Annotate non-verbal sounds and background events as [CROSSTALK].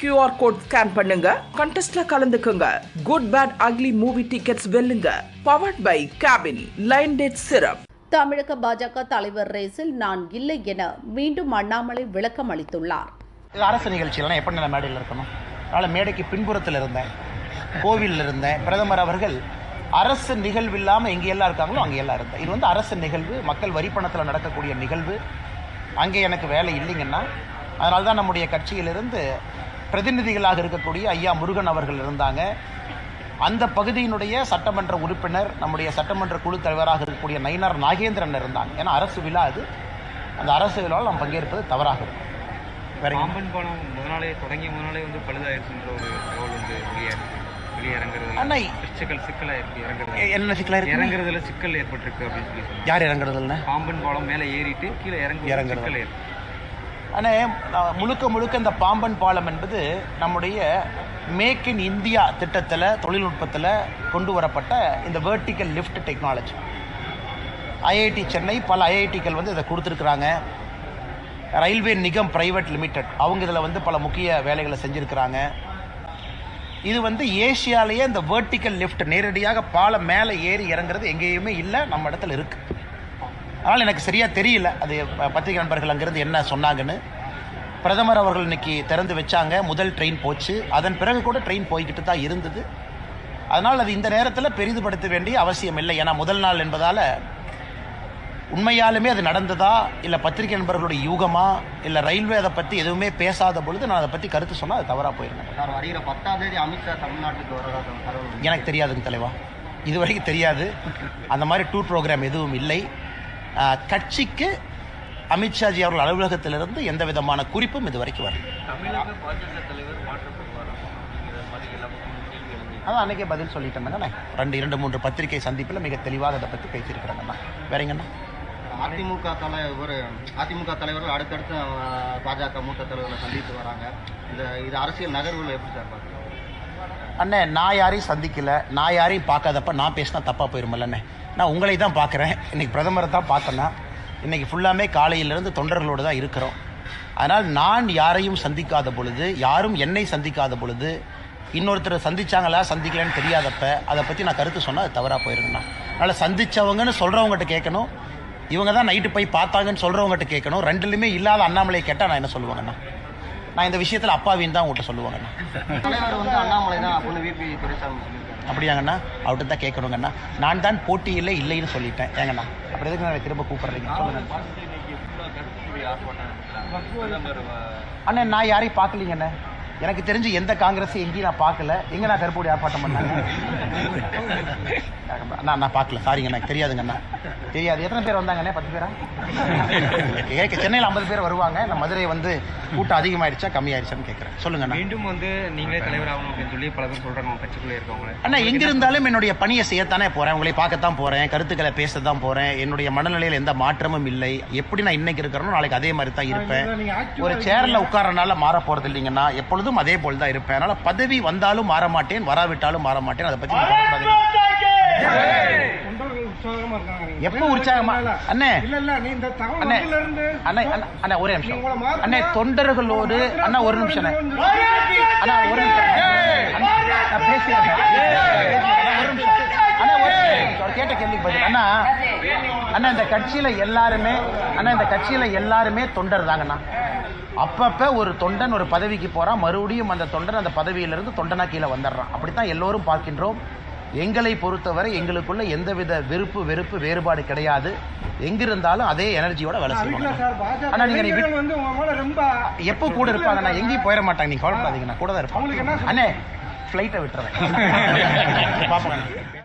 QR code scan பண்ணுங்க. கண்டெஸ்ட்ல கலந்துக்குங்க. Good bad ugly movie tickets வெல்லுங்க. Powered by cabin line date syrup தமிழக பாஜக தலைவர் ரேஸில் நான் இல்லை என மீண்டும் அண்ணாமலை விளக்கம் அளித்துள்ளார். அரசு நிகழ்ச்சியில் எப்போ நான் மேடையில் இருக்கணும்? அதனால் மேடைக்கு பின்புறத்தில் இருந்தேன். கோவிலில் இருந்தேன். பிரதமர் அவர்கள் அரசு நிகழ்வு இல்லாமல் எங்கே எல்லாம் இருக்காங்களோ அங்கே எல்லாம் இருந்தேன். இது வந்து அரசு நிகழ்வு மக்கள் வரி பணத்தில் நடக்கக்கூடிய நிகழ்வு. அங்கே எனக்கு வேலை இல்லைங்கன்னா அதனால தான் நம்முடைய கட்சியிலிருந்து பிரதிநிதிகளாக இருக்கக்கூடிய ஐயா முருகன் அவர்கள் இருந்தாங்க. அந்த பகுதியினுடைய சட்டமன்ற உறுப்பினர் நம்முடைய சட்டமன்ற குழு தலைவராக இருக்கக்கூடிய நயினார் நாகேந்திரன் இருந்தாங்க. ஏன்னா அரசு விழா அது. அந்த அரசு விழாவில் நாம் பங்கேற்பது தவறாக இருக்கும். வேற முதனாலே தொடங்கிய முதனாலே வந்து பழுதாயிருச்சுன்ற ஒரு தகவல் வந்து என்ன சிக்கலா இருக்கு? இறங்குறதுல சிக்கல் ஏற்பட்டிருக்கு அப்படின்னு சொல்லி யார் இறங்குறதுல பாம்பன் பாலம் மேலே ஏறிட்டு கீழே இறங்கு இறங்குறது. ஆனால் முழுக்க முழுக்க இந்த பாம்பன் பாலம் என்பது நம்முடைய மேக் இன் இந்தியா திட்டத்தில் தொழில்நுட்பத்தில் கொண்டு வரப்பட்ட இந்த vertical lift technology IIT Chennai பல ஐஐடிகள் வந்து இதை கொடுத்துருக்குறாங்க. ரயில்வே நிகம் பிரைவேட் லிமிடெட் அவங்க இதில் வந்து பல முக்கிய வேலைகளை செஞ்சுருக்கிறாங்க. இது வந்து ஏசியாலேயே இந்த வெர்டிக்கல் லிஃப்ட் நேரடியாக பாலம் மேலே ஏறி இறங்குறது எங்கேயுமே இல்லை நம்ம இடத்துல இருக்குது அதனால் எனக்கு சரியாக தெரியல. அது பத்திரிகை நண்பர்கள் அங்கேருந்து என்ன சொன்னாங்கன்னு. பிரதமர் அவர்கள் இன்னைக்கு திறந்து வச்சாங்க. முதல் ட்ரெயின் போச்சு. அதன் பிறகு கூட ட்ரெயின் போய்கிட்டு தான் இருந்தது. அதனால் அது இந்த நேரத்தில் பெரிதுபடுத்த வேண்டிய அவசியம் இல்லை. ஏன்னா முதல் நாள் என்பதால் உண்மையாலுமே அது நடந்ததா? இல்லை பத்திரிகை நண்பர்களுடைய யூகமா? இல்லை ரயில்வே அதை பற்றி எதுவுமே பேசாத பொழுது நான் அதை பற்றி கருத்து சொன்னால் அது தவறாக போயிருந்தேன் சார் வருகிற பத்தாம் தேதி அமித்ஷா தமிழ்நாட்டுக்கு வரதா தகவல் எனக்கு தெரியாதுங்க தலைவா. இது வரைக்கும் தெரியாது. அந்த மாதிரி டூர் ப்ரோக்ராம் எதுவும் இல்லை. கட்சிக்கு அமித்ஷாஜி அவர்கள் அலுவலகத்திலிருந்து எந்த விதமான குறிப்பும் இது வரைக்கும் வரல. தமிழக பாஜக தலைவர் மாற்றப்படுவார் அதான் அன்னைக்கே பதில் சொல்லிட்டேங்கண்ணே ரெண்டு இரண்டு மூன்று பத்திரிகை சந்திப்பில் மிக தெளிவாக அதை பற்றி பேசியிருக்கிறாங்கண்ணா வேறங்கண்ணா அதிமுக தலைவர் அதிமுக தலைவர்கள் அடுத்தடுத்து பாஜக மூத்த தலைவர்களை சந்தித்து வராங்க. இந்த இது அரசியல் நகர்வுகள் எப்படி சார் பார்க்குறீங்க? அண்ணே நான் யாரையும் சந்திக்கல. நான் யாரையும் பார்க்காதப்ப நான் பேசினா தப்பாக போயிருமில்லண்ணே. நான் உங்களை தான் பார்க்குறேன். இன்றைக்கி பிரதமரை தான் பார்த்தேன்னா இன்றைக்கி ஃபுல்லாமே காலையிலேருந்து தொண்டர்களோடு தான் இருக்கிறோம். அதனால் நான் யாரையும் சந்திக்காத பொழுது யாரும் என்னை சந்திக்காத பொழுது இன்னொருத்தரை சந்திச்சாங்களா சந்திக்கலன்னு தெரியாதப்ப அதை பற்றி நான் கருத்து சொன்னால் அது தவறாக போயிருங்கண்ணா அதனால் சந்தித்தவங்கன்னு சொல்கிறவங்ககிட்ட கேட்கணும். இவங்க தான் நைட்டு போய் பார்த்தாங்கன்னு சொல்கிறவங்ககிட்ட கேட்கணும். ரெண்டுலையுமே இல்லாத அண்ணாமலையை கேட்டால் நான் என்ன சொல்லுவாங்கண்ணா? நான் இந்த விஷயத்தில் அப்பாவின்னு தான் உங்கள்கிட்ட சொல்லுவாங்கண்ணா. அப்படியாங்கண்ணா? அவர்கிட்ட தான் கேட்கணுங்கண்ணா. நான் தான் போட்டியில் இல்லைன்னு சொல்லிட்டேன். ஏங்கண்ணா அப்படி எதுக்கு நான் திரும்ப கூப்பிடுறீங்க? அண்ணா நான் யாரையும் பார்க்கலீங்கண்ணே. எனக்கு தெரிஞ்சு எந்த காங்கிரஸ் எங்கேயும் நான் பார்க்கல. எங்க நான் கருப்பூடி ஆர்ப்பாட்டம் பண்ணாங்க? அண்ணா நான் பார்க்கல. சாரிங்க எனக்கு தெரியாதுங்கண்ணா தெரியாது. எத்தனை பேர் வந்தாங்கண்ணே? பத்து பேரா? எனக்கு சென்னையில் ஐம்பது பேர் வருவாங்க. நான் மதுரை வந்து கூட்டம் அதிகமாயிடுச்சா? கம்மியாயிடுச்சான்னு கேட்குறேன். சொல்லுங்கண்ணா மீண்டும் வந்து நீங்களே தலைவர் ஆகணும் அப்படின்னு சொல்லி பல பேர் சொல்றாங்க. உங்க கட்சிக்குள்ளே இருக்கவங்களே. அண்ணா எங்க இருந்தாலும் என்னுடைய பணியை செய்யத்தானே போறேன். உங்களை பார்க்கத்தான் போறேன். கருத்துக்களை பேசத்தான் போறேன். என்னுடைய மனநிலையில் எந்த மாற்றமும் இல்லை. எப்படி நான் இன்னைக்கு இருக்கிறேனோ நாளைக்கு அதே மாதிரி தான் இருப்பேன். ஒரு சேர்ல உட்காரனால மாற போறது இல்லைங்கன்னா எப்பொழுதும் அதே போல் தான் இருப்பேன். அதனால பதவி வந்தாலும் மாற மாட்டேன். வராவிட்டாலும் மாற மாட்டேன். அதை கவலைப்படாதீங்க. எப்போ உற்சாகமா? அண்ணே. அண்ணே. அண்ணே அண்ணா, அண்ணா ஒரே நிமிஷம். அண்ணே தொண்டர்களோடு அண்ணா ஒரு நிமிஷம் அண்ணே. ஒரு நிமிஷம் ஒரு நிமிஷம் அண்ணா ஒரு நிமிஷம். கேட்ட கேள்விக்கு பதில். அண்ணா அண்ணா இந்த கட்சியில எல்லாருமே அண்ணா இந்த கட்சியில எல்லாருமே தொண்டர் தாங்கண்ணா. அப்பப்ப ஒரு தொண்டன் ஒரு பதவிக்கு போறான் மறுபடியும் அந்த தொண்டன் அந்த பதவியிலிருந்து தொண்டனா கீழே வந்துடுறான். அப்படித்தான் எல்லோரும் பார்க்கின்றோம். எங்களை பொறுத்தவரை எங்களுக்குள்ள எந்தவித வெறுப்பு வெறுப்பு வேறுபாடு கிடையாது. எங்கிருந்தாலும் அதே எனர்ஜியோட வேலை செய்வாங்க. ஆனா நீங்க எப்போ கூட இருப்பாங்க நான் எங்கேயும் போயிட மாட்டாங்க. நீங்க கவலைப்படாதீங்க நான் கூட தான் இருப்பேன் அண்ணே ஃப்ளைட்டை விட்டுறேன். [LAUGHS] [LAUGHS] பாப்போம்.